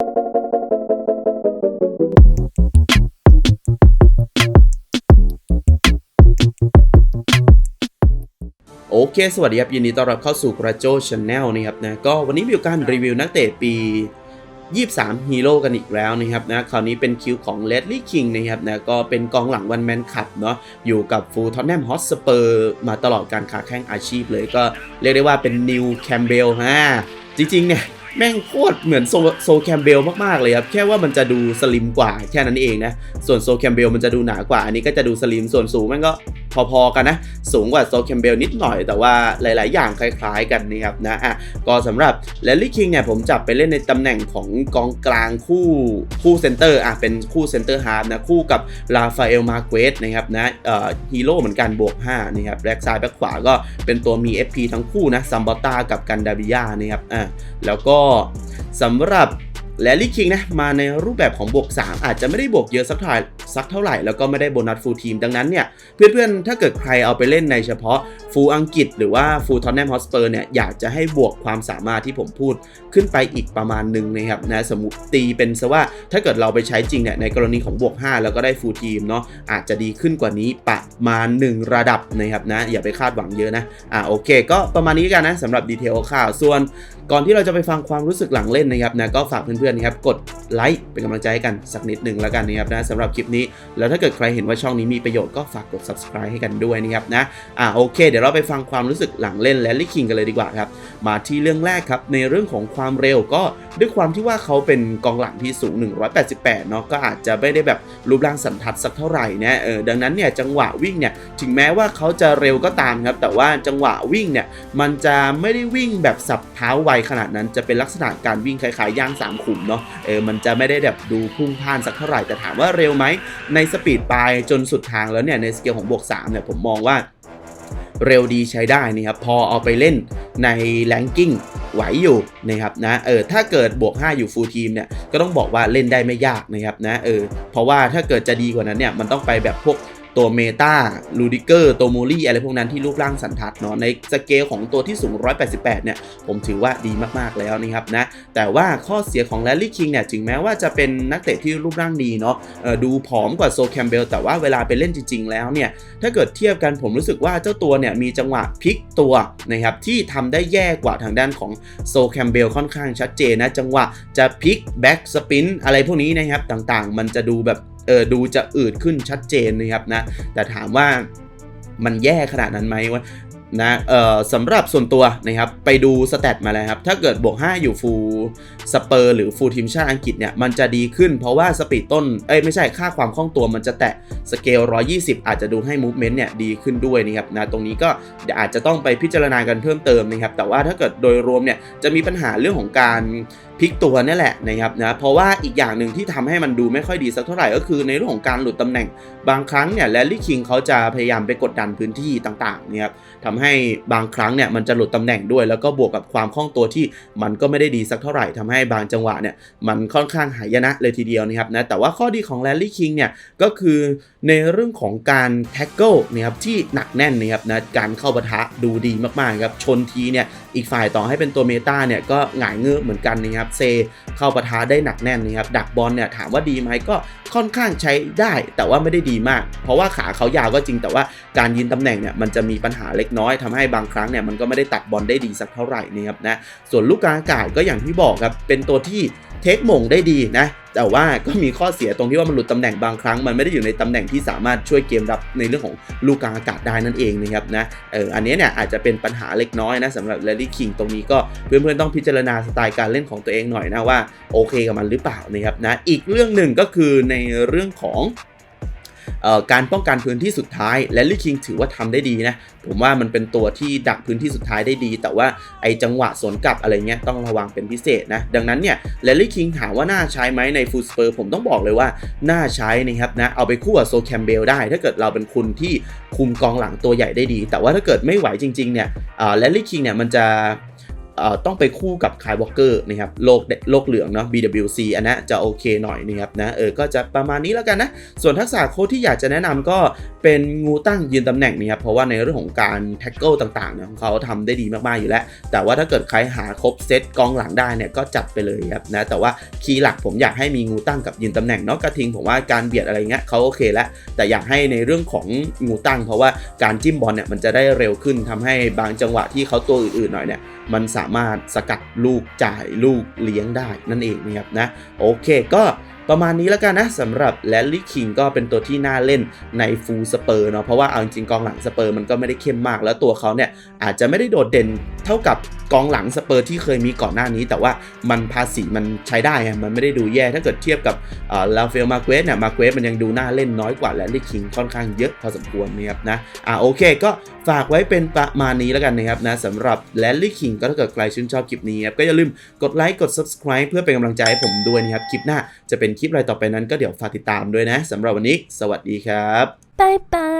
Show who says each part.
Speaker 1: โอเค สวัสดีครับ ยินดีต้อนรับเข้าสู่กระโจชาแนลนะครับนะ ก็วันนี้มีกาสรีวิวนักเตะปี 23 ฮีโร่กันอีกแล้วนะครับนะ คราวนี้เป็นคิวของเลดลี่คิงนะครับนะ ก็เป็นกองหลังวันแมนคับเนาะ อยู่กับฟูลทอตแนมฮอตสเปอร์มาตลอดการขาแข้งอาชีพเลย ก็เรียกได้ว่าเป็นนิวแคมเบลฮะ จริงๆเนี่ย แม่งโคตรเหมือนโซโซแคมเบลมากๆเลยครับ แค่ว่ามันจะดูสลิมกว่าแค่นั้นเองนะ ส่วนโซแคมเบลมันจะดูหนากว่า อันนี้ก็จะดูสลิม ส่วนสูงแม่งก็ พอๆกันนะ สูงกว่าโซแคมเบลนิดหน่อย แต่ว่าหลาย ๆ อย่างคล้ายๆกันนะครับนะอะก็สำหรับแลลี่คิงเนี่ยผมจับไปเล่นในตำแหน่งของกองกลางคู่คู่เซนเตอร์อะเป็นคู่เซนเตอร์ฮาร์ฟนะคู่กับลาฟาเอลมาเกสนะครับนะเอ่อฮีโร่เหมือนกันบวก5นะครับแบ็กซ้ายแบ็กขวาก็เป็นตัวมี FP ทั้งคู่นะซัมบอต้ากับกันดาบิยานะครับอะแล้วก็สำหรับ แลลี่คิงนะมาในรูปแบบของบวก 3 อาจจะไม่ได้บวกเยอะสักเท่าไหร่สักเท่าไหร่ แล้วก็ไม่ได้โบนัสฟูลทีมดังนั้นเนี่ยเพื่อนๆ ถ้าเกิดใครเอาไปเล่นในเฉพาะฟูลอังกฤษหรือว่าฟูลทอนแนมฮอสเปอร์เนี่ยอยากจะให้บวกความสามารถที่ผมพูดขึ้นไปอีกประมาณหนึ่งนะครับนะสมมติตีเป็นซะว่าถ้าเกิดเราไปใช้จริงเนี่ยในกรณีของบวก 5 แล้วก็ได้ฟูลทีมเนาะอาจจะดีขึ้นกว่านี้ประมาณ 1 ระดับนะครับนะอย่าไปคาดหวังเยอะนะอ่าโอเค ก็ประมาณนี้กันนะสำหรับดีเทลข่าวส่วน ก่อนที่เราจะไปฟังความรู้สึกหลังเล่นนะครับนะก็ฝากเพื่อนๆนครับกดไลค์เป็นกำลังใจให้กันสักนิดหนึ่งแล้วกันนะครับนะสำหรับคลิปนี้ แล้วถ้าเกิดใครเห็นว่าช่องนี้มีประโยชน์ก็ฝากกด subscribe ให้กันด้วยนะครับนะอ่าโอเค เดี๋ยวเราไปฟังความรู้สึกหลังเล่นและลิคิงกันเลยดีกว่าครับมาที่เรื่องแรกครับในเรื่องของความเร็วก็ด้วยความที่ว่าเขาเป็นกองหลังที่สูง 188 เนาะก็อาจจะไม่ได้แบบรูปร่างสันทัดสักเท่าไหร่นะเออดังนั้นเนี่ยจังหวะวิ่งเนี่ยถึงแม้ว่าเขาจะเร็วก็ตามครับ แต่ว่าจังหวะวิ่งเนี่ยมันจะไม่ได้วิ่งแบบสับเท้าไวขนาดนั้นจะเป็นลักษณะการวิ่งคล้ายๆย่างสามขุมเนาะเออมันจะไม่ได้แบบดูพุ่งพล่านสักเท่าไหร่แต่ถามว่าเร็วไหมในสปีดปลายจนสุดทางแล้วเนี่ยในสเกลของบวก3เนี่ยผมมองว่าเร็วดีใช้ได้นะครับพอเอาไปเล่นในแลงกิ้งไหวอยู่นะครับนะเออถ้าเกิดบวก 5 อยู่ฟูลทีมเนี่ยก็ต้องบอกว่าเล่นได้ไม่ยากนะครับนะเออเพราะว่าถ้าเกิดจะดีกว่านั้นเนี่ยมันต้องไปแบบพวก ตัวเมตาลูดิเกอร์ตัวมูลี่อะไรพวกนั้นที่รูปร่างสันทัดเนาะในสเกลของตัวที่สูง 188 เนี่ย ผมถือว่าดีมากๆแล้วนะครับนะ แต่ว่าข้อเสียของแรลลี่คิงเนี่ย ถึงแม้ว่าจะเป็นนักเตะที่รูปร่างดีเนาะดูผอมกว่าโซแคมเบลแต่ว่าเวลาไปเล่นจริง ๆ แล้วเนี่ย ถ้าเกิดเทียบกันผมรู้สึกว่าเจ้าตัวเนี่ย มีจังหวะพลิกตัวนะครับที่ทำได้แย่กว่าทางด้านของโซแคมเบลค่อนข้างชัดเจนนะจังหวะจะพลิกแบ็กสปินอะไรพวกนี้นะครับต่างๆ มันจะดูแบบ เออดูจะอืดขึ้นชัดเจนนะครับนะแต่ถามว่ามันแย่ขนาดนั้นไหมว่า นะเอ่อสำหรับส่วนตัวนะครับไปดูสแตทมาแล้วครับ ถ้าเกิดบวก 5 อยู่ฟูลสเปอร์หรือฟูลทีมชาติอังกฤษเนี่ย มันจะดีขึ้นเพราะว่าสปีดต้น เอ้ยไม่ใช่ค่าความคล่องตัวมันจะแตะสเกล 120 อาจจะดูให้มูฟเมนต์เนี่ยดีขึ้นด้วยนะครับนะตรงนี้ก็อาจจะต้องไปพิจารณากันเพิ่มเติมนะครับ แต่ว่าถ้าเกิดโดยรวมเนี่ยจะมีปัญหาเรื่องของการพลิกตัวนี่แหละนะครับนะเพราะว่าอีกอย่างหนึ่งที่ทำให้มันดูไม่ค่อยดีสักเท่าไหร่ก็คือในเรื่องของการหลุดตำแหน่งบางครั้งเนี่ยแลลี่คิงเขาจะพยายามไปกดดันพื้นที่ต่างๆนะครับทำให้บางครั้งเนี่ยมันจะหลุดตำแหน่งด้วย แล้วก็บวกกับความคล่องตัวที่มันก็ไม่ได้ดีสักเท่าไหร่ทำให้บางจังหวะเนี่ยมันค่อนข้างหายนะเลยทีเดียวนะครับนะแต่ว่าข้อดีของแลลี่คิงเนี่ยก็คือในเรื่องของการแท็กเกิลนะครับที่หนักแน่นนะครับนะการเข้าปะทะดูดีมากๆครับชนทีเนี่ยอีกฝ่ายต่อให้เป็นตัวเมตาเนี่ยก็หงายเงือบเหมือนกันนะครับเซเข้าปะทะได้หนักแน่นนะครับดักบอลเนี่ยถามว่าดีไหมก็ค่อนข้างใช้ได้แต่ว่าไม่ได้ดีมาก เพราะว่าขาเขายาวก็จริงแต่ว่าการยืนตำแหน่งเนี่ยมันจะมีปัญหาเล็กน้อยทำให้บางครั้งเนี่ยมันก็ไม่ได้ตัดบอลได้ดีสักเท่าไหร่นะครับนะส่วนลูกกลางอากาศก็อย่างที่บอกครับเป็นตัวที่เทคมงได้ดีนะแต่ว่าก็มีข้อเสียตรงที่ว่ามันหลุดตำแหน่งบางครั้ง มันไม่ได้อยู่ในตำแหน่งที่สามารถช่วยเกมรับในเรื่องของลูกกลางอากาศได้นั่นเองนะครับนะเอออันนี้เนี่ยอาจจะเป็นปัญหาเล็กน้อยนะสำหรับแรลลี่คิงตรงนี้ก็เพื่อนๆต้องพิจารณาสไตล์การเล่นของตัวเองหน่อยนะว่าโอเคกับมันหรือเปล่านะครับนะอีกเรื่องหนึ่งก็คือในเรื่องของ การป้องกันพื้นที่สุดท้ายและลิคิงถือว่าทำได้ดีนะ ผมว่ามันเป็นตัวที่ดักพื้นที่สุดท้ายได้ดี แต่ว่าไอจังหวะสวนกลับอะไรเงี้ยต้องระวังเป็นพิเศษนะ ดังนั้นเนี่ยแลลี่คิงถามว่าน่าใช้ไหมในฟูลสเปอร์ผมต้องบอกเลยว่า น่าใช้นะครับนะเอาไปคู่กับโซแคมเบลได้ ถ้าเกิดเราเป็นคุณที่คุมกองหลังตัวใหญ่ได้ดี แต่ว่าถ้าเกิดไม่ไหวจริงๆเนี่ยแลลี่คิงเนี่ยมันจะ ต้องไปคู่กับคายวอลเกอร์นะครับโลกโลกเหลืองเนาะ BWC อันนั้จะโอเคหน่อยนะครับนะเออก็จะประมาณนี้แล้วกันนะ ส่วนทักษะโค้ดที่อยากจะแนะนำก็เป็นงูตั้งยืนตำแหน่งนะครับเพราะว่าในเรื่องของการแท็กเกิลต่างๆเนี่ยของเขาทำได้ดีมากๆอยู่แล้ว แต่ว่าถ้าเกิดใครหาครบเซตกองหลังได้เนี่ยก็จัดไปเลยครับนะแต่ว่าคีย์หลักผมอยากให้มีงูตั้งกับยืนตำแหน่งเนาะกระทิงผมว่าการเบียดอะไรเงี้ยเขาโอเคแล้วแต่อยากให้ในเรื่องของงูตั้ง เพราะว่าการจิ้มบอลเนี่ยมันจะได้เร็วขึ้นทำให้บางจังหวะที่เขาตัวอื่นๆหน่อยเนี่ยมันสามารถสกัดลูกจ่ายลูกเลี้ยงได้นั่นเองนะครับนะโอเคก็ประมาณนี้แล้วกันนะสำหรับแลลี่คิงก็เป็นตัวที่น่าเล่นในฟูลสเปอร์เนาะเพราะว่าเอาจริงๆกองหลังสเปอร์มันก็ไม่ได้เข้มมาก แล้วตัวเขาเนี่ยอาจจะไม่ได้โดดเด่น เท่ากับกองหลังสเปอร์ที่เคยมีก่อนหน้านี้ แต่ว่ามันภาษีมันใช้ได้ไงมันไม่ได้ดูแย่ถ้าเกิดเทียบกับลาเฟลมาเกวสเนี่ยมาเกวสมันยังดูน่าเล่นน้อยกว่าแลลี่คิงค่อนข้างเยอะพอสมควรนะครับนะอ่าโอเค ก็ฝากไว้เป็นประมาณนี้แล้วกันนะครับนะสำหรับแลลี่คิงก็ถ้าเกิดใครชื่นชอบคลิปนี้ครับก็อย่าลืมกดไลค์กด subscribe เพื่อเป็นกำลังใจให้ผมด้วยนะครับคลิปหน้าจะเป็นคลิปอะไรต่อไปนั้นก็เดี๋ยวฝากติดตามด้วยนะสำหรับวันนี้ สวัสดีครับ
Speaker 2: บายบาย